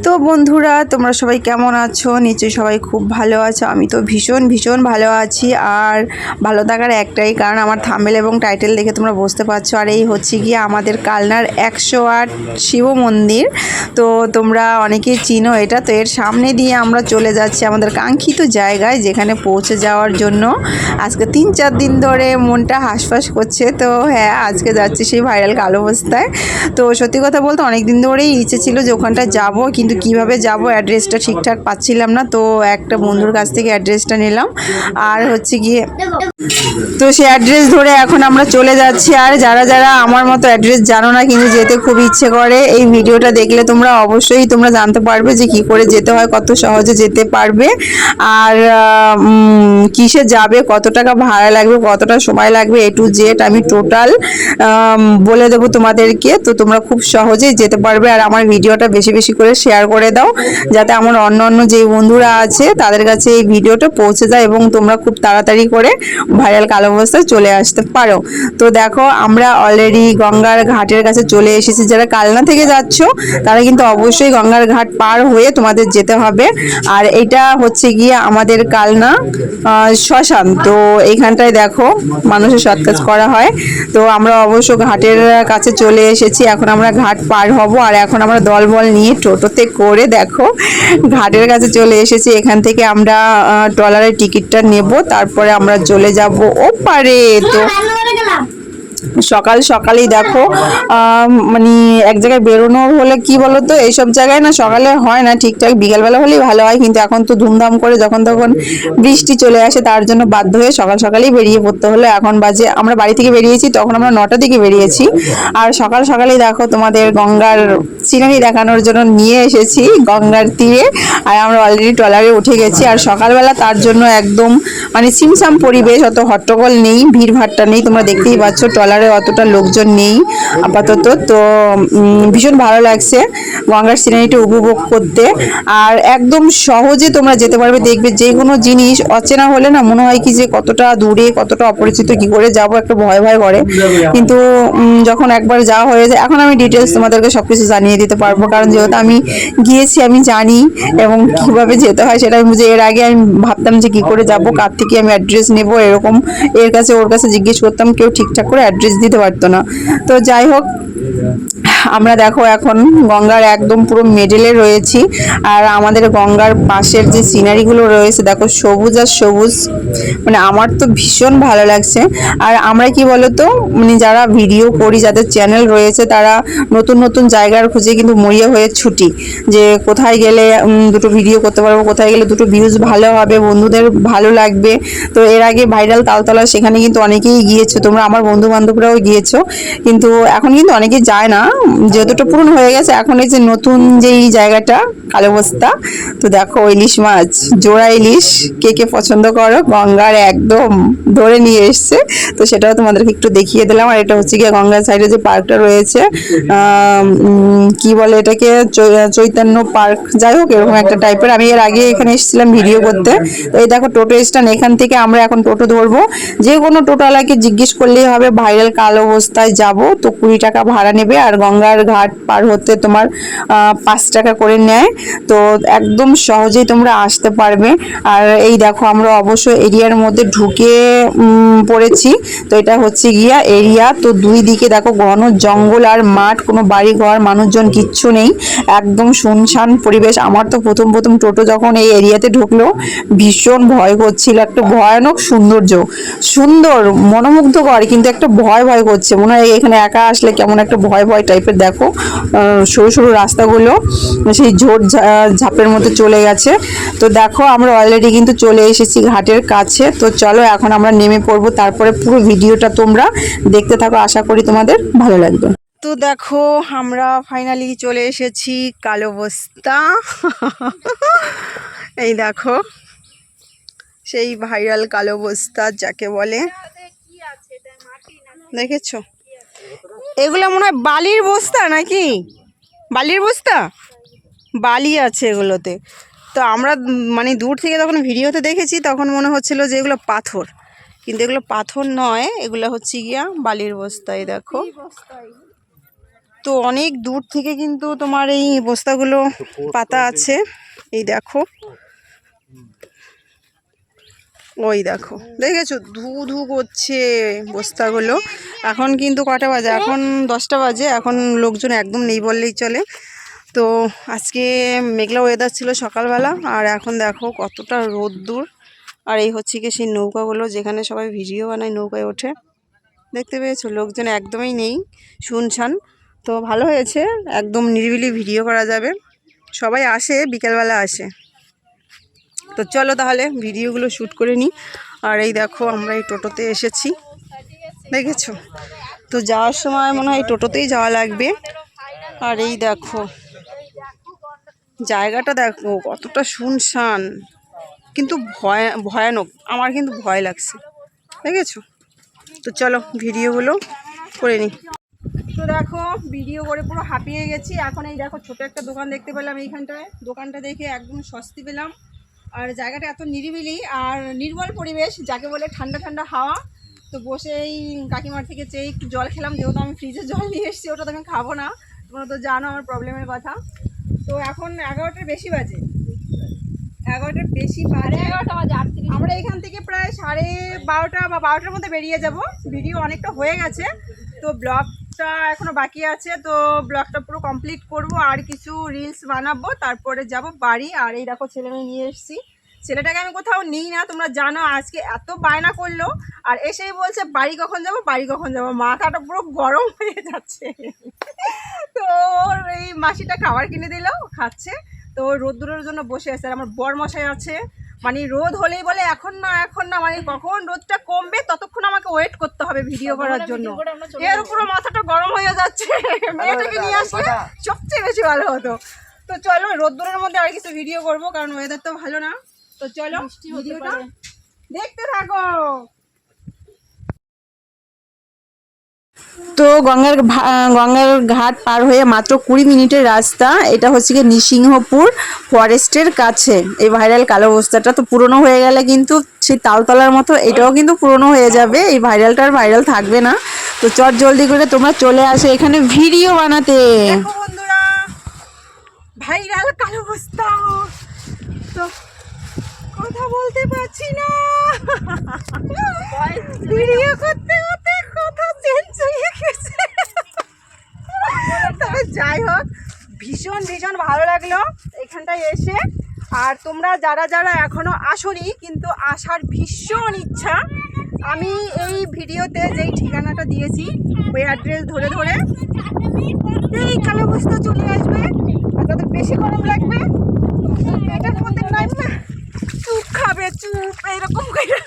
তো বন্ধুরা, তোমরা সবাই কেমন আছো? নিশ্চয়ই সবাই খুব ভালো আছো। আমি তো ভীষণ ভীষণ ভালো আছি। আর ভালো থাকার একটাই কারণ আমার থাম্বেল এবং টাইটেল দেখে তোমরা বুঝতে পারছ। আর এই হচ্ছে গিয়ে আমাদের কালনার একশো আট শিব মন্দির। তো তোমরা অনেকেই চিনো এটা। তো এর সামনে দিয়ে আমরা চলে যাচ্ছি আমাদের কাঙ্ক্ষিত জায়গায়, যেখানে পৌঁছে যাওয়ার জন্য। আজকে তিন, চার দিন ধরে মনটা হাঁসফাঁস করছে। তো হ্যাঁ আজকে যাচ্ছি সেই ভাইরাল কালো অবস্থায় তো সত্যি কথা বলতে অনেক দিন ধরেই ইচ্ছে ছিল যে ওখানটা যাব। কিন্তু কীভাবে যাব অ্যাড্রেসটা ঠিকঠাক পাচ্ছিলাম না, তো একটা বন্ধুর কাছ থেকে অ্যাড্রেসটা নিলাম। আর হচ্ছে গিয়ে তো সেই অ্যাড্রেস ধরে এখন আমরা চলে যাচ্ছি। আর যারা যারা আমার মতো অ্যাড্রেস জানো না, কিন্তু যেতে খুব ইচ্ছে করে, এই ভিডিওটা দেখলে তোমরা অবশ্যই তোমরা জানতে পারবে যে কি করে যেতে হয়, কত সহজে যেতে পারবে। আর কিসে যাবে, কত টাকা ভাড়া লাগবে, কতটা সময় লাগবে এ টু জেড আমি টোটাল বলে দেবো তোমাদেরকে। তো তোমরা খুব সহজেই যেতে পারবে। আর আমার ভিডিওটা বেশি বেশি করে শেয়ার করে দাও, যাতে আমার অন্য অন্য যে বন্ধুরা আছে, তাদের কাছে এই ভিডিওটা পৌঁছে যায় এবং তোমরা খুব তাড়াতাড়ি করে ভাইরাল কালো অবস্থায় চলে আসতে পারো। তো দেখো, আমরা অলরেডি গঙ্গার ঘাটের কাছে চলে এসেছি। যারা কালনা থেকে যাচ্ছ, তারা কিন্তু অবশ্যই গঙ্গার ঘাট পার হয়ে তোমাদের যেতে হবে। আর এটা হচ্ছে গিয়ে আমাদের কালনা শ্মশান। তো এইখানটায় দেখো, মানুষের সৎ কাজ করা হয়। তো আমরা অবশ্য ঘাটের কাছে চলে এসেছি। এখন আমরা ঘাট পার হব। আর এখন আমরা দলবল নিয়ে টোটোতে করে দেখো। ঘাটের কাছে চলে এসেছি, এখান থেকে আমরা ট্রলারের টিকিটটা নেব, তারপরে আমরা চলে যাব পারে তো সকাল সকালেই দেখো মানে এক জায়গায় বেরোনো হলে কি বলতো, এইসব জায়গায় না সকালে হয় না ঠিকঠাক, বিকালবেলা হলেই ভালো হয়, কিন্তু এখন তো ধুমধাম করে যখন তখন বৃষ্টি চলে আসে, তার জন্য বাধ্য হয়ে সকাল সকালেই বেরিয়ে পড়তে হলো। এখন বাজে, আমরা বাড়ি থেকে বেরিয়েছি, তখন আমরা নটা থেকে বেরিয়েছি। আর সকাল সকালেই দেখো তোমাদের গঙ্গার সিনারি দেখানোর জন্য নিয়ে এসেছি, গঙ্গার তীরে। আর আমরা অলরেডি ট্রলারে উঠে গেছি, আর সকালবেলা তার জন্য একদম মানে সিমসাম পরিবেশ, অত হট্টগোল নেই, ভিড় ভাট্টা নেই, তোমরা দেখতেই পাচ্ছ, ট্রলারে অতটা লোকজন নেই আপাতত। তো ভীষণ ভালো লাগছে গঙ্গার সিনারিটা উপভোগ করতে। আর একদম সহজে তোমরা যেতে পারবে, দেখবে যে কোনো জিনিস অচেনা হলে না মনে হয় কি যে কতটা দূরে, কতটা অপরিচিত, কি করে যাব একটা ভয় ভয় করে। কিন্তু যখন একবার যাওয়া হয়ে যায়, এখন আমি ডিটেলস তোমাদেরকে সবকিছু জানিয়ে দিতে পারব। কারণ যেহেতু আমি গিয়েছি, আমি জানি এবং কীভাবে যেতে হয় সেটা আমি এর আগে আমি ভাবতাম যে কি করে যাব, কার থেকে আমি অ্যাড্রেস নেব, এরকম, এর কাছে ওর কাছে জিজ্ঞেস করতাম, কেউ ঠিকঠাক করে অ্যাড্রেস দিতে পারতো না। তো যাই হোক আমরা দেখো এখন গঙ্গার একদম পুরো মেডেলে রয়েছি। আর আমাদের গঙ্গার পাশের যে সিনারিগুলো রয়েছে, দেখো সবুজ আর সবুজ মানে আমার তো ভীষণ ভালো লাগছে। আর আমরা কি বলতো মানে যারা ভিডিও করি, যাদের চ্যানেল রয়েছে, তারা নতুন নতুন জায়গার খুঁজে কিন্তু মরিয়া হয়ে ছুটি। যে কোথায় গেলে দুটো ভিডিও করতে পারব, কোথায় গেলে দুটো ভিউজ ভালো হবে, বন্ধুদের ভালো লাগবে। তো এর আগে ভাইরাল তালতলা, সেখানে কিন্তু অনেকেই গিয়েছো, তোমরা আমার বন্ধু বান্ধবরাও গিয়েছো। কিন্তু এখন কিন্তু অনেকেই যায় না যেহেতুটা পূরণ হয়ে গেছে, এখন এই যে নতুন যেই জায়গাটা, কালো বস্তা, তো দেখো ইলিশ মাছ, জোড়া ইলিশ, কে কে পছন্দ করো, গঙ্গার একদম ধরে নিয়ে এসছে। তো সেটাও তোমাদেরকে একটু দেখিয়ে দিলাম, আর এটা হচ্ছে গিয়ে গঙ্গার সাইডে যে পার্কটা রয়েছে কি বলে এটাকে চৈতন্য পার্ক, যাই হোক, এরকম একটা টাইপের আমি এর আগে এখানে এসেছিলাম ভিডিও করতে। তো এই দেখো টোটো স্ট্যান্ড, এখান থেকে আমরা এখন টোটো ধরবো। যে কোনো টোটোওয়ালাকে জিজ্ঞেস করলেই হবে, ভাইরাল কালো অবস্থায় যাব, তো কুড়ি টাকা ভাড়া নেবে, আর গঙ্গার ঘাট পার হতে তোমার পাঁচ টাকা করে নেয়। তো একদম সহজেই তোমরা আসতে পারবে। আর এই দেখো, আমরা অবশ্য এরিয়ার মধ্যে ঢুকে পড়েছি। তো এটা হচ্ছে গিয়া এরিয়া। তো দুই দিকে দেখো, ঘন জঙ্গল আর মাঠ, কোনো বাড়ি ঘর মানুষজন কিচ্ছু নেই। একদম শুনশান পরিবেশ। আমার তো প্রথম প্রথম টোটো যখন এই এরিয়াতে ঢুকলো, ভীষণ ভয় করছিল একটা ভয়ানক সৌন্দর্য। সুন্দর, মনোমুগ্ধকর, কিন্তু একটা ভয় ভয় করছে। মনে হয় এখানে একা আসলে কেমন একটা ভয় ভয় টাইপের দেখো সরু সরু রাস্তাগুলো সেই ঝোড় ঝাপের মধ্যে চলে গেছে। তো দেখো আমরা অলরেডি কিন্তু চলে এসেছি ঘাটের কাছে। তো চলো এখন আমরা নেমে পড়ব। তারপরে পুরো ভিডিওটা তোমরা দেখতে থাকো। আশা করি তোমাদের ভালো লাগবে। তো দেখো আমরা ফাইনালি চলে এসেছি কালো বস্তা। এই দেখো সেই ভাইরাল কালো বস্তা যাকে বলে। দেখেছ? এগুলো মনে হয় বালির বস্তা নাকি? বালির বস্তা? বালি আছে এগুলোতে। তো আমরা মানে দূর থেকে যখন ভিডিওতে দেখেছি তখন মনে হচ্ছিল যে এগুলো পাথর। কিন্তু এগুলো পাথর নয় এগুলো হচ্ছে গিয়া বালির বস্তায় দেখো। তো অনেক দূর থেকে কিন্তু তোমার এই বস্তাগুলো পাতা আছে। এই দেখো। ওই দেখো, দেখেছ? ধু ধু করছে বস্তাগুলো। এখন কিন্তু কটা বাজে? এখন দশটা বাজে, এখন লোকজন একদম নেই বললেই চলে। তো আজকে মেঘলা ওয়েদার ছিল সকালবেলা, আর এখন দেখো কতটা রোদ্দুর। আর এই হচ্ছে কি সেই নৌকাগুলো, যেখানে সবাই ভিডিও বানায় নৌকায় ওঠে। দেখতে পেয়েছ? লোকজন একদমই নেই, শুনছান। তো ভালো হয়েছে, একদম নিরিবিলি ভিডিও করা যাবে। সবাই আসে, বিকেলবেলা আসে। তো চলো তাহলে ভিডিওগুলো শ্যুট করে নিই। আর এই দেখো, আমরা এই টোটোতে এসেছি। দেখেছ? তো যাওয়ার সময় মনে হয় টোটোতেই যাওয়া লাগবে। আর এই দেখো, জায়গাটা দেখো, কতটা শুনশান। কিন্তু ভয়, ভয়ানক, আমার কিন্তু ভয় লাগছে। দেখেছ? তো চলো, ভিডিওগুলো করে নিই। তো দেখো, ভিডিও করে পুরো হাঁপিয়ে গেছি। এখন এই দেখো, ছোট একটা দোকান দেখতে পেলাম এইখানটায়। দোকানটা দেখে একদম স্বস্তি পেলাম। আর জায়গাটা এত নিরিবিলি আর নির্মল পরিবেশ যাকে বলে ঠান্ডা ঠান্ডা হাওয়া। তো বসে এই কাকিমার থেকে চেয়ে একটু জল খেলাম যেহেতু আমি ফ্রিজে জল নিয়ে এসেছি ওটা তো আমি খাব না। তোমরা তো জানো আমার প্রবলেমের কথা। তো এখন এগারোটার বেশি বাজে। এগারোটার বেশি বাজে। এগারোটা বাজে আমরা এখান থেকে প্রায় সাড়ে বারোটা বা বারোটার মধ্যে বেরিয়ে যাব। ভিডিও অনেকটা হয়ে গেছে। তো ব্লগটা এখনও বাকি আছে, তো ব্লগটা পুরো কমপ্লিট করব, আর কিছু রিলস বানাবো, তারপরে যাব বাড়ি, আর এই দেখো ছেলে মেয়ে নিয়ে এসেছি। ছেলেটাকে আমি কোথাও নিই না, তোমরা জানো, আজকে এত বায়না করল, আর এসেই বলছে, বাড়ি কখন যাব? বাড়ি কখন যাব? মাথাটা পুরো গরম হয়ে যাচ্ছে। তো এই মাসিটা খাবার কিনে দিল, খাচ্ছে। তো রোদ্দুরের জন্য বসে আছে, আর আমার বর মশাই আছে। মানে রোদ হলেই বলে এখন না এখন না মানে কখন রোদটা কমবে ততক্ষণ আমাকে ওয়েট করতে হবে ভিডিও করার জন্য। এর উপরে মাথাটা গরম হয়ে যাচ্ছে। মেয়েটাকে নিয়ে আসলে সবচেয়ে বেশি ভালো হতো। তো চলো রোদ্দুরের মধ্যে আর কিছু ভিডিও করব কারণ ওয়েদার তো ভালো না। তো চলো ভিডিওটা দেখতে থাকো। তো গঙ্গার গঙ্গার ঘাট পার হয়ে মাত্র কুড়ি মিনিটের রাস্তা। এটা হচ্ছে গিয়ে নৃসিংহপুর ফরেস্টের কাছে। এই ভাইরাল কালো বস্তাটা তো পুরনো হয়ে গেলে কিন্তু সেই তালতলার মতো এটাও কিন্তু পুরনো হয়ে যাবে। এই ভাইরালটার ভাইরাল থাকবে না। তো চট জলদি করে তোমরা চলে আসে এখানে ভিডিও বানাতে। ভাইরাল কালো বস্তা তো কথা বলতে পারছি না। ভিডিও করতে করতে কথা চেঞ্জ হয়ে গেছে। তবে যাই হোক, ভীষণ ভীষণ ভালো লাগল এখানটায় এসে। আর তোমরা যারা যারা এখনও আসনি, কিন্তু আসার ভীষণ ইচ্ছা, আমি এই ভিডিওতে যেই ঠিকানাটা দিয়েছি, ওই অ্যাড্রেস ধরে ধরে, এই কালো বস্তা চলে আসবে। আর তাদের বেশি গরম লাগবে এটার মধ্যে নামবে চুপ খাবে চুপ এইরকম করে।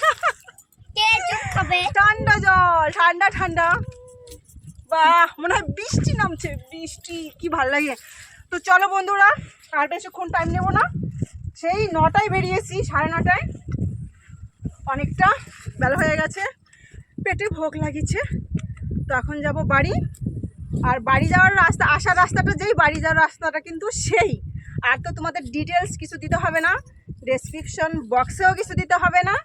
ঠান্ডা জল, ঠান্ডা ঠান্ডা। বাহ, মনে হয় বৃষ্টি নামছে। বৃষ্টি, কি ভালো লাগে। তো চলো বন্ধুরা, আর বেশিক্ষণ টাইম নেব না। সেই নটায় বেরিয়েছি, সাড়ে নটায়। অনেকটা বেলা হয়ে গেছে। পেটে ভোগ লাগিয়েছে তো এখন যাব বাড়ি। আর বাড়ি যাওয়ার রাস্তা, আসার রাস্তাটা যেই বাড়ি যাওয়ার রাস্তাটা কিন্তু সেই। আর তো তোমাদের ডিটেলস কিছু দিতে হবে না। ডেসক্রিপশন বক্সেও কিছু দিতে হবে না।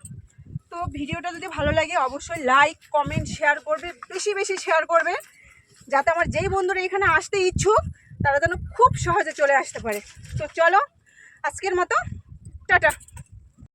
তো ভিডিওটা যদি ভালো লাগে, অবশ্যই লাইক কমেন্ট শেয়ার করবে, বেশি বেশি শেয়ার করবে। যাতে আমার যেই বন্ধুরা এখানে আসতে ইচ্ছুক, তারা যেন খুব সহজে চলে আসতে পারে। তো চলো, আজকের মতো, টাটা।